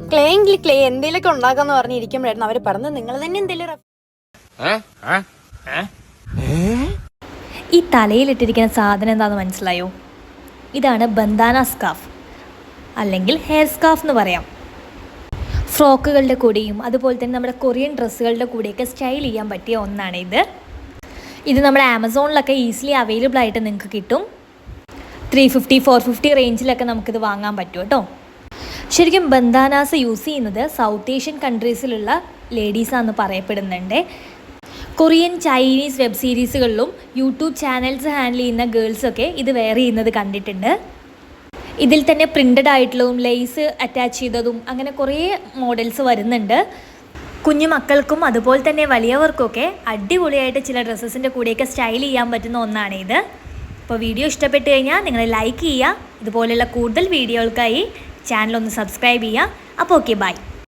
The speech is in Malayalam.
ക്ലേ എങ്കിൽ ക്ലേ എന്തെങ്കിലുമൊക്കെ ഉണ്ടാക്കാന്ന് പറഞ്ഞിരിക്കുമ്പോഴായിരുന്നു അവർ പറഞ്ഞത്. നിങ്ങൾ തന്നെ എന്തെങ്കിലും ഈ തലയിലിട്ടിരിക്കുന്ന സാധനം എന്താണെന്ന് മനസ്സിലായോ? ഇതാണ് ബന്ദാന സ്കാഫ്. അല്ലെങ്കിൽ ഹെയർ സ്കാഫ് എന്ന് പറയാം. ഫ്രോക്കുകളുടെ കൂടെയും അതുപോലെ തന്നെ നമ്മുടെ കൊറിയൻ ഡ്രസ്സുകളുടെ കൂടെയൊക്കെ സ്റ്റൈൽ ചെയ്യാൻ പറ്റിയ ഒന്നാണ് ഇത്. ഇത് നമ്മുടെ ആമസോണിലൊക്കെ ഈസിലി അവൈലബിൾ ആയിട്ട് നിങ്ങൾക്ക് കിട്ടും. ത്രീ ഫിഫ്റ്റി ഫോർ ഫിഫ്റ്റി റേഞ്ചിലൊക്കെ നമുക്കിത് വാങ്ങാൻ പറ്റും കേട്ടോ. ശരിക്കും ബന്ദാനാസ് യൂസ് ചെയ്യുന്നത് സൗത്ത് ഏഷ്യൻ കൺട്രീസിലുള്ള ലേഡീസാന്ന് പറയപ്പെടുന്നുണ്ട്. കൊറിയൻ ചൈനീസ് വെബ് സീരീസുകളിലും യൂട്യൂബ് ചാനൽസ് ഹാൻഡിൽ ചെയ്യുന്ന ഗേൾസൊക്കെ ഇത് വെയർ ചെയ്യുന്നത് കണ്ടിട്ടുണ്ട്. ഇതിൽ തന്നെ പ്രിന്റഡ് ആയിട്ടുള്ളതും ലേസ് അറ്റാച്ച് ചെയ്തതും അങ്ങനെ കുറേ മോഡൽസ് വരുന്നുണ്ട്. കുഞ്ഞു മക്കൾക്കും അതുപോലെ തന്നെ വലിയവർക്കൊക്കെ അടിപൊളിയായിട്ട് ചില ഡ്രസ്സസിന്റെ കൂടെയൊക്കെ സ്റ്റൈൽ ചെയ്യാൻ പറ്റുന്ന ഒന്നാണ് ഇത്. അപ്പോൾ വീഡിയോ ഇഷ്ടപ്പെട്ടു കഴിഞ്ഞാൽ നിങ്ങൾ ലൈക്ക് ചെയ്യുക. ഇതുപോലെയുള്ള കൂടുതൽ വീഡിയോകൾക്കായി ചാനൽ ഒന്ന് സബ്സ്ക്രൈബ് ചെയ്യുക. അപ്പോൾ ഓക്കെ ബൈ.